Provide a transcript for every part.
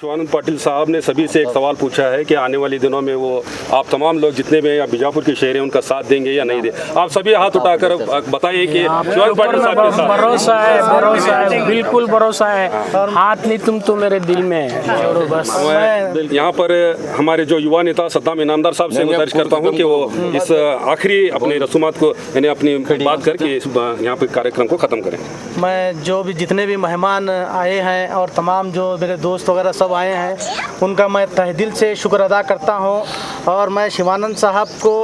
शिवानंद पाटिल साहब ने सभी से एक सवाल पूछा है कि आने वाले दिनों में वो आप तमाम लोग जितने भी या बीजापुर के शहर हैं उनका साथ देंगे या नहीं दे आप सभी हाथ उठाकर बताइए कि शिवानंद पाटिल साहब के साथ। भरोसा है भरोसा है बिल्कुल। भरोसा है। हाथ नहीं तुम तो मेरे दिल में है। यहाँ पर हमारे जो युवा नेता सद्दाम इनामदार साहब से गुजारिश करता हूँ कि वो इस आखिरी अपने रसूमात को यानी अपनी बात करके इस यहाँ पे कार्यक्रम को ख़त्म करें। मैं जो भी जितने भी मेहमान आए हैं और तमाम जो मेरे दोस्त वगैरह सब आए हैं। उनका मैं तहदिल से शुक्र अदा करता हूँ और मैं शिवानंद साहब को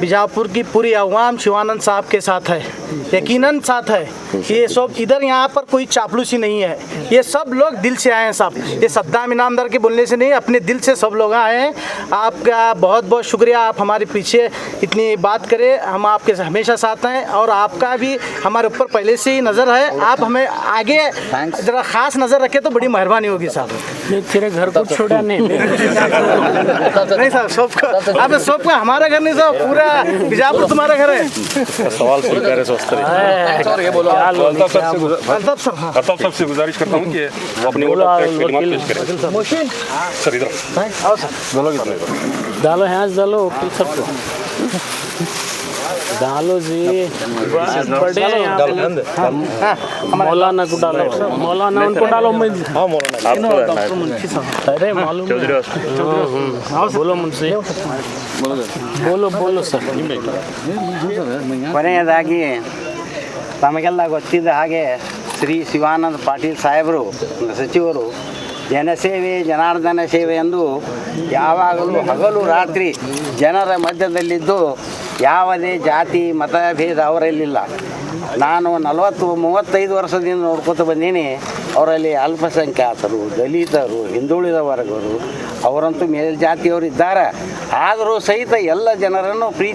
बीजापुर की पूरी अवाम शिवानंद साहब के साथ है। यकीनन साथ है। ये सब इधर यहाँ पर कोई चापलूसी नहीं है। ये सब लोग दिल से आए हैं साहब। ये सद्दाम इनामदार के बोलने से नहीं अपने दिल से सब लोग आए हैं। आपका बहुत बहुत शुक्रिया। आप हमारे पीछे इतनी बात करें। हम आपके हमेशा साथ हैं और आपका भी हमारे ऊपर पहले से ही नज़र है। आप हमें आगे ज़रा ख़ास नज़र रखें तो बड़ी मेहरबानी होगी साहब। तेरे घर को छोड़ा नहीं। नहीं साहब सबको आप सबको हमारा घर नहीं साहब पूरा बीजापुर तुम्हारा घर है। सवाल स्वीकार क्या लो अल्ताफ साहब अल्ताफ साहब हाँ अल्ताफ साहब से गुजारिश करता हूँ कि अपनी बोलो, सर इधर आओ डालो हैंस डालो सबको डालो जी बड़े हैं यहाँ पे। मौलाना को डालो मौलाना उनको डालो मैं अरे मालूम है। हाँ, हाँ। बोलो मुझसे बोलो बोलो सर ಕೊನೆಯದಾಗಿ ತಮಗೆಲ್ಲ ಗೊತ್ತಿದ್ದ ಹಾಗೆ ಶ್ರೀ ಶಿವಾನಂದ ಪಾಟೀಲ್ ಸಾಹೇಬರು ಸಚಿವರು ಜನಸೇವೆ ಜನಾರ್ದನ ಸೇವೆ ಎಂದು ಯಾವಾಗಲೂ ಹಗಲು ರಾತ್ರಿ ಜನರ ಮಧ್ಯದಲ್ಲಿದ್ದು ಯಾವುದೇ ಜಾತಿ, ಮತಭೇದ ಅವರಲ್ಲಿಲ್ಲ. ನಾನು ನಲವತ್ತು, ಮೂವತ್ತೈದು ವರ್ಷದಿಂದ ನೋಡ್ಕೊತ ಬಂದೀನಿ. ಅವರಲ್ಲಿ ಅಲ್ಪಸಂಖ್ಯಾತರು, ದಲಿತರು ಹಿಂದುಳಿದ ವರ್ಗರು ಅವರಂತೂ ಮೇಲ್ಜಾತಿಯವರು ಇದ್ದಾರೆ ಆದರೂ ಸಹಿತ ಎಲ್ಲ ಜನರನ್ನು ಪ್ರೀತಿ